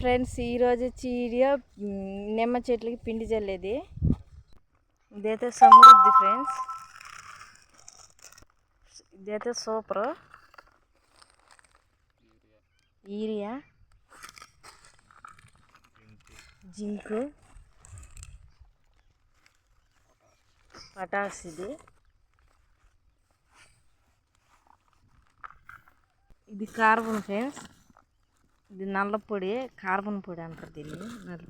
Friends ఈరోజు చీడియో నిమ్మ చెట్లకి పిండి చల్లేది ఇదైతే సమృద్ధి ఫ్రెండ్స్. ఇదైతే సూపర్. ఈరియా జింక్ పటాస్ ఇది. ఇది కార్బన్ ఫ్రెండ్స్. ఇది నల్ల పొడి కార్బన్ పొడి అంటారు దీన్ని నల్ల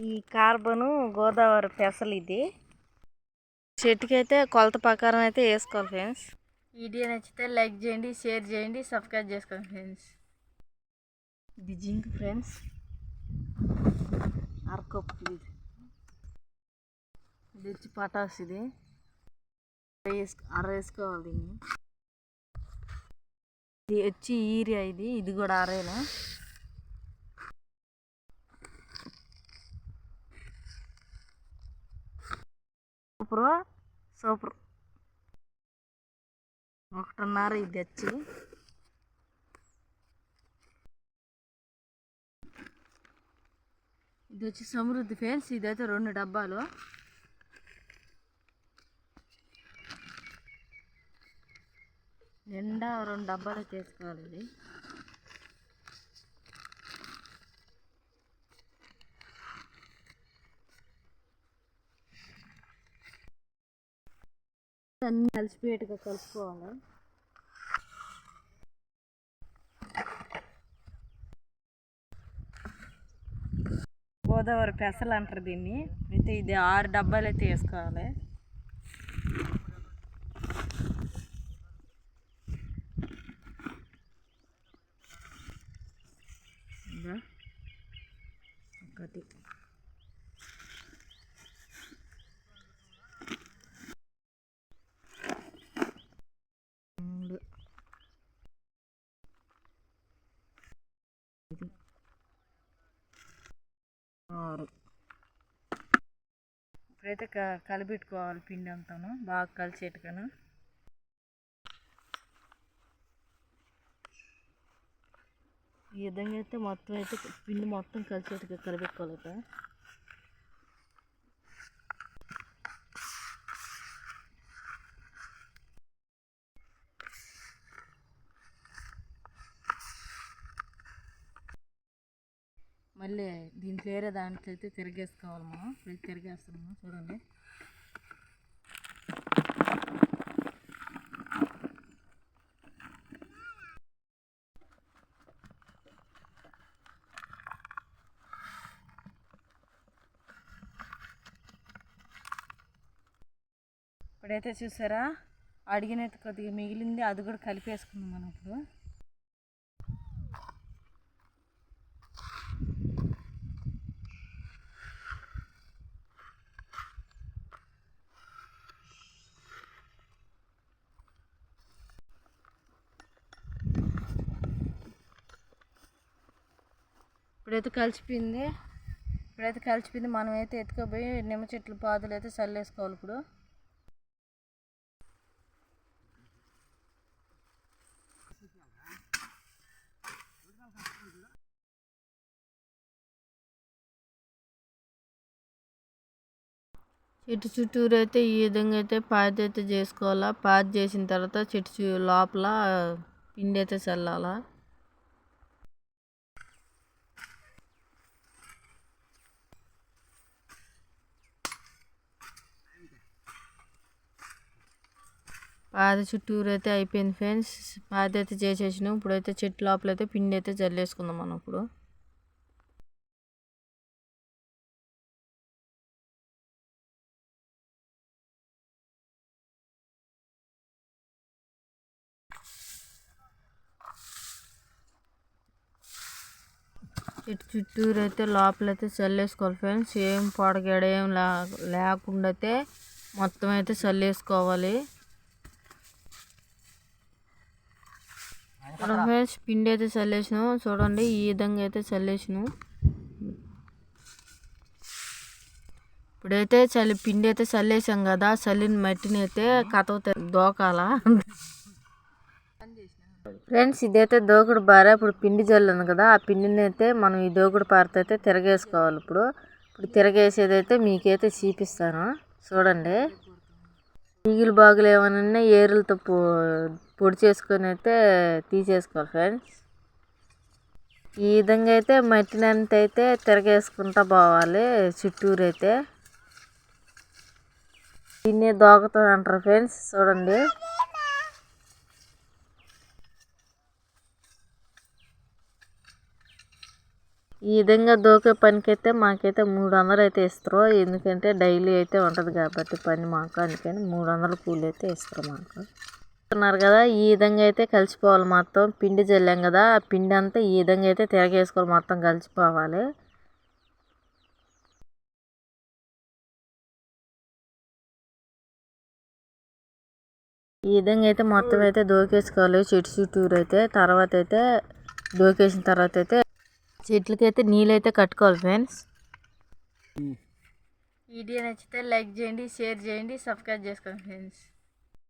ఈ కార్బను గోదావరి పెసలు ఇది. చెట్టుకి అయితే కొలత ప్రకారం అయితే వేసుకోవాలి ఫ్రెండ్స్. వీడియో నచ్చితే లైక్ చేయండి షేర్ చేయండి సబ్స్క్రైబ్ చేసుకోండి ఫ్రెండ్స్. ఇది జింక్ ఫ్రెండ్స్. అరకొప్పు ఇది. ఇది వచ్చి పటాస్ ఇది. వేసుకో అర వేసుకోవాలి దీన్ని. ఇది వచ్చి ఈరియా ఇది ఇది కూడా అరేనా సూపర్ సూపర్. ఒకటిన్నర ఇది వచ్చి. ఇది వచ్చి సమృద్ధి ఫ్రెండ్స్ ఇదైతే రెండు డబ్బాలు. నిండా రెండు డబ్బాలు చేసుకోవాలి ఇది అన్నీ కలిసిపోయేట్టుగా కలుపుకోవాలి. గోదావరి పెసలు అంటారు దీన్ని. అయితే ఇది ఆరు డబ్బాలు అయితే వేసుకోవాలి. ఒకటి మూడు. ఐదు ఆరు. ఇప్పుడైతే క కలిపెట్టుకోవాలి పిండి అంతాను. బాగా కలిసేట్టుగాను ఈ విధంగా అయితే మొత్తం అయితే పిండి మొత్తం కలిసేట్టుగా కలిపెట్టుకోవాలట మళ్ళీ దీంట్లో వేరే దాంట్లో అయితే తిరిగేసుకోవాలి మనం తిరిగేస్తున్నాము. చూడండి. ఇప్పుడైతే చూసారా? అడిగినట్టు కొద్దిగా మిగిలింది అది కూడా కలిపేసుకున్నాం మనం ఇప్పుడు. ఇప్పుడైతే కలిసిపోయింది. ఇప్పుడైతే కలిసిపోయింది మనం అయితే ఎత్తుకోపోయి నిమ్మ చెట్లు పాదులు అయితే చల్లేసుకోవాలి ఇప్పుడు. చెట్టు చుట్టూరు అయితే ఈ విధంగా అయితే పాతి అయితే చేసుకోవాలా. పాతి చేసిన తర్వాత చెట్టు చూ- లోపల పిండి అయితే చల్లాలా. పాది చుట్టూరు అయితే అయిపోయింది ఫ్రెండ్స్. పాది అయితే చేసేసినాం. ఇప్పుడైతే చెట్టు లోపల అయితే పిండి అయితే చల్లేసుకుందాం మనం ఇప్పుడు. ఇటు చుట్టూరు అయితే లోపలైతే చల్లేసుకోవాలి ఫ్రెండ్స్. ఏం పొడగడ ఏం లే- లేకుండా అయితే మొత్తం అయితే చల్లేసుకోవాలి. చూడండి ఫ్రెండ్స్ పిండి అయితే చల్లేసినాం. చూడండి ఈ విధంగా అయితే చల్లేసినాం. ఇప్పుడైతే చలి పిండి అయితే చల్లేసాం కదా చల్లిన మట్టిని అయితే కథ దోకాల. ఫ్రెండ్స్ ఇదైతే దోకుడు బార. ఇప్పుడు పిండి జల్లు ఉంది కదా ఆ పిండిని అయితే మనం ఈ దోకుడు పారతో అయితే తిరగేసుకోవాలి ఇప్పుడు. ఇప్పుడు తిరగేసేది అయితే మీకైతే చూపిస్తాను. చూడండి. ఈగిలు బాగులు ఏమైనా ఏరులతో పొ పొడి చేసుకొని అయితే తీసేసుకోవాలి ఫ్రెండ్స్. ఈ విధంగా అయితే మట్టినంత అయితే తిరగేసుకుంటా పోవాలి చుట్టూరు అయితే దీన్ని దోకతో అంటారు ఫ్రెండ్స్ చూడండి. ఈ విధంగా దోకే పనికైతే మాకైతే మూడు వందలు అయితే ఇస్తారు. ఎందుకంటే డైలీ అయితే ఉంటుంది కాబట్టి పని మాకు. అందుకని మూడు వందలు కూలి అయితే ఇస్తారు మాకు. ఉన్నారు కదా ఈ విధంగా అయితే కలిసిపోవాలి మొత్తం. పిండి చల్లాం కదా ఆ పిండి అంతా ఈ విధంగా అయితే తిరగేసుకోవాలి మొత్తం కలిసిపోవాలి. ఈ విధంగా అయితే మొత్తం అయితే దోకేసుకోవాలి. చెట్టు చుట్టూరు అయితే తర్వాత అయితే దోకేసిన తర్వాత అయితే చెట్లకి అయితే నీళ్ళు అయితే కట్టుకోవాలి ఫ్రెండ్స్ వీడియో నచ్చితే లైక్ చేయండి షేర్ చేయండి సబ్స్క్రైబ్ చేసుకోండి ఫ్రెండ్స్.